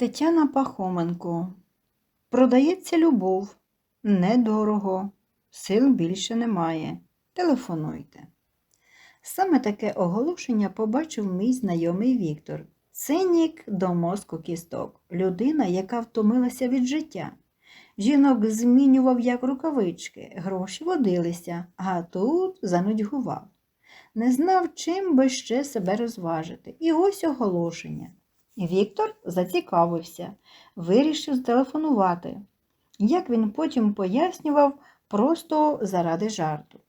Тетяна Пахоменко. Продається любов. Недорого. Сил більше немає. Телефонуйте. Саме таке оголошення побачив мій знайомий Віктор. Цинік до мозку кісток. Людина, яка втомилася від життя. Жінок змінював як рукавички, гроші водилися, а тут занудьгував. Не знав, чим би ще себе розважити. І ось оголошення. Віктор зацікавився, вирішив зтелефонувати. Як він потім пояснював, просто заради жарту.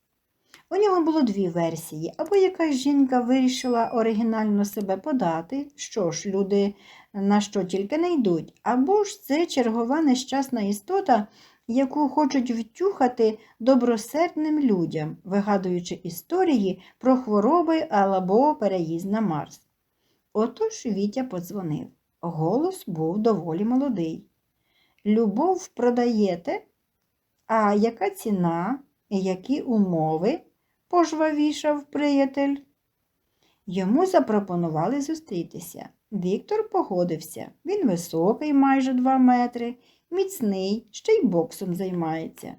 У нього було дві версії. Або якась жінка вирішила оригінально себе подати, що ж, люди на що тільки не йдуть, або ж це чергова нещасна істота, яку хочуть втюхати добросердним людям, вигадуючи історії про хвороби або переїзд на Марс. Отож Вітя подзвонив. Голос був доволі молодий. Любов продаєте? А яка ціна які умови? пожвавішав приятель. Йому запропонували зустрітися. Віктор погодився. Він високий, майже два метри, міцний, ще й боксом займається.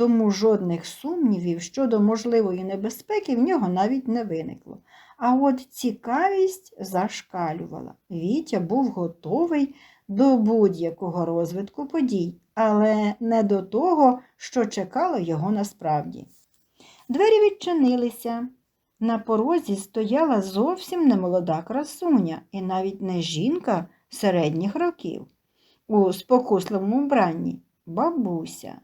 Тому жодних сумнівів щодо можливої небезпеки в нього навіть не виникло. А от цікавість зашкалювала. Вітя був готовий до будь-якого розвитку подій, але не до того, що чекало його насправді. Двері відчинилися. На порозі стояла зовсім немолода красуня, і навіть не жінка середніх років. У спокусливому вбранні бабуся.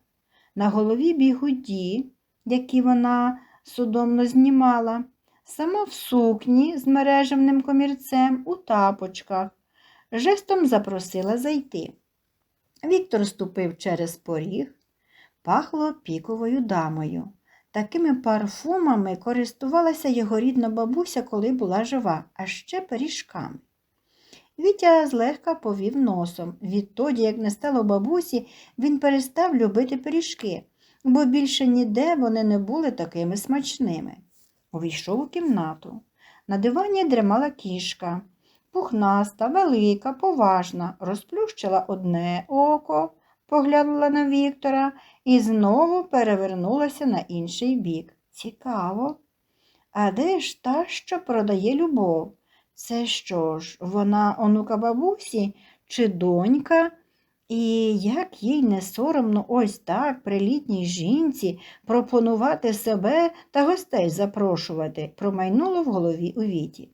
На голові бігуді, які вона судомно знімала, сама в сукні з мережевним комірцем у тапочках, жестом запросила зайти. Віктор ступив через поріг, пахло піковою дамою. Такими парфумами користувалася його рідна бабуся, коли була жива, а ще пиріжками. Вітя злегка повів носом. Відтоді, як не стало бабусі, він перестав любити пиріжки, бо більше ніде вони не були такими смачними. Увійшов у кімнату. На дивані дремала кішка. Пухнаста, велика, поважна, розплющила одне око, поглянула на Віктора і знову перевернулася на інший бік. Цікаво. А де ж та, що продає любов? Це що ж, вона онука бабусі чи донька? І як їй не соромно ось так при літній жінці пропонувати себе та гостей запрошувати, промайнуло в голові у віті.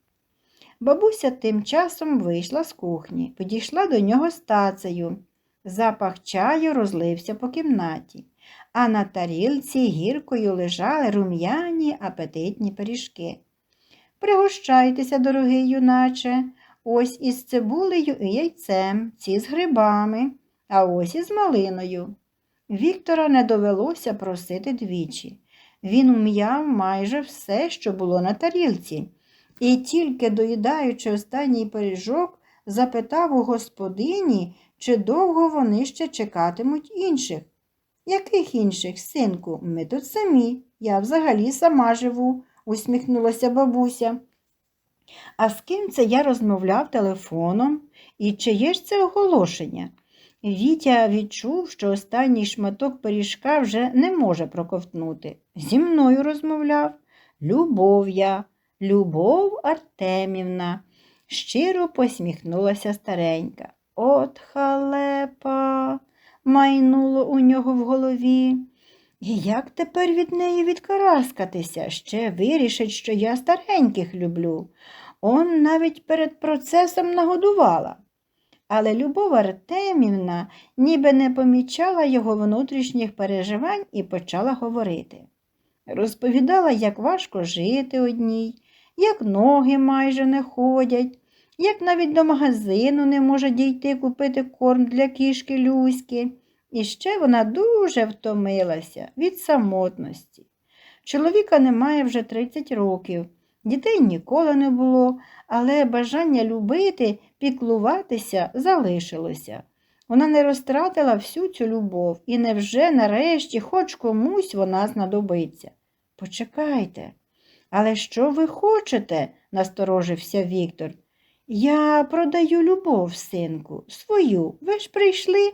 Бабуся тим часом вийшла з кухні, підійшла до нього з тацею. Запах чаю розлився по кімнаті, а на тарілці гіркою лежали рум'яні апетитні пиріжки. Пригощайтеся, дорогий юначе, ось із цибулею і яйцем, ці з грибами, а ось із малиною. Віктора не довелося просити двічі. Він ум'яв майже все, що було на тарілці, і тільки доїдаючи останній пиріжок, запитав у господині, чи довго вони ще чекатимуть інших. Яких інших, синку? Ми тут самі. Я взагалі сама живу, усміхнулася бабуся. А з ким це я розмовляв телефоном? І чиє ж це оголошення? Вітя відчув, що останній шматок пиріжка вже не може проковтнути. Зі мною розмовляв. Любов я, Любов Артемівна, щиро посміхнулася старенька. От халепа, майнуло у нього в голові. І як тепер від неї відкараскатися? Ще вирішить, що я стареньких люблю. Он навіть перед процесом нагодувала. Але Любов Артемівна ніби не помічала його внутрішніх переживань і почала говорити. Розповідала, як важко жити одній, як ноги майже не ходять, як навіть до магазину не може дійти купити корм для кішки Люськи. І ще вона дуже втомилася від самотності. Чоловіка немає вже 30 років, дітей ніколи не було, але бажання любити, піклуватися залишилося. Вона не розтратила всю цю любов і невже нарешті хоч комусь вона знадобиться. Почекайте, але що ви хочете? насторожився Віктор. Я продаю любов, синку, свою. Ви ж прийшли.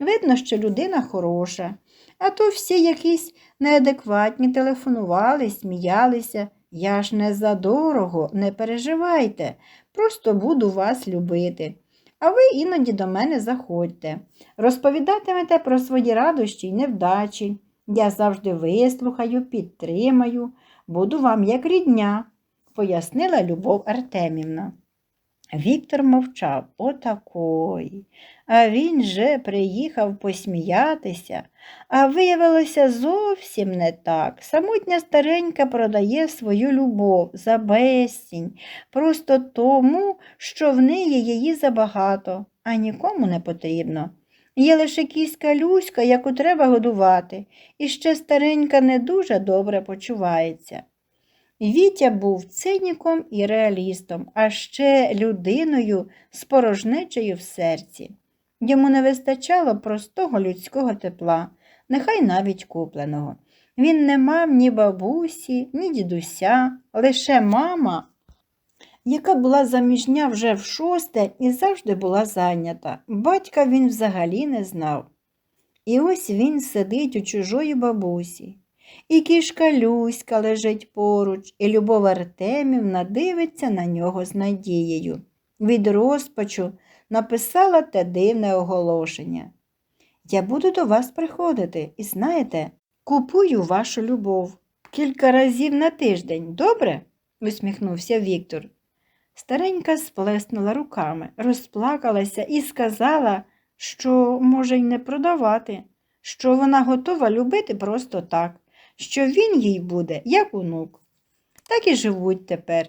Видно, що людина хороша. А то всі якісь неадекватні телефонували, сміялися. Я ж не задорого, не переживайте, просто буду вас любити. А ви іноді до мене заходьте. Розповідатимете про свої радощі й невдачі. Я завжди вислухаю, підтримаю, буду вам як рідня, пояснила Любов Артемівна. Віктор мовчав отакої. А він же приїхав посміятися, а виявилося зовсім не так. Самотня старенька продає свою любов за безцінь, просто тому, що в неї її забагато, а нікому не потрібно. Є лише кіська Люська, яку треба годувати, і ще старенька не дуже добре почувається. Вітя був циніком і реалістом, а ще людиною з порожнечею в серці. Йому не вистачало простого людського тепла, нехай навіть купленого. Він не мав ні бабусі, ні дідуся, лише мама, яка була заміжня вже в шосте і завжди була зайнята. Батька він взагалі не знав. І ось він сидить у чужої бабусі. І кішка Люська лежить поруч, і Любов Артемівна дивиться на нього з надією. Від розпачу написала те дивне оголошення. Я буду до вас приходити і, знаєте, купую вашу любов кілька разів на тиждень, добре? усміхнувся Віктор. Старенька сплеснула руками, розплакалася і сказала, що може й не продавати, що вона готова любити просто так, що він їй буде, як онук. Так і живуть тепер.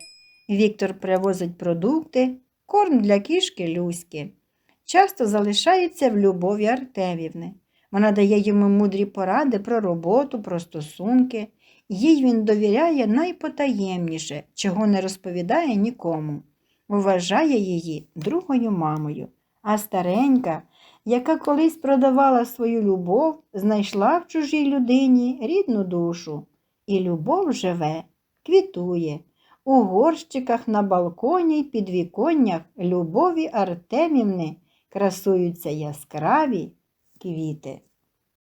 Віктор привозить продукти, корм для кішки Люськи. Часто залишається в любові Артемівни. Вона дає йому мудрі поради про роботу, про стосунки. Їй він довіряє найпотаємніше, чого не розповідає нікому. Вважає її другою мамою. А старенька, яка колись продавала свою любов, знайшла в чужій людині рідну душу. І любов живе, квітує. У горщиках на балконі й підвіконнях любові Артемівни красуються яскраві квіти.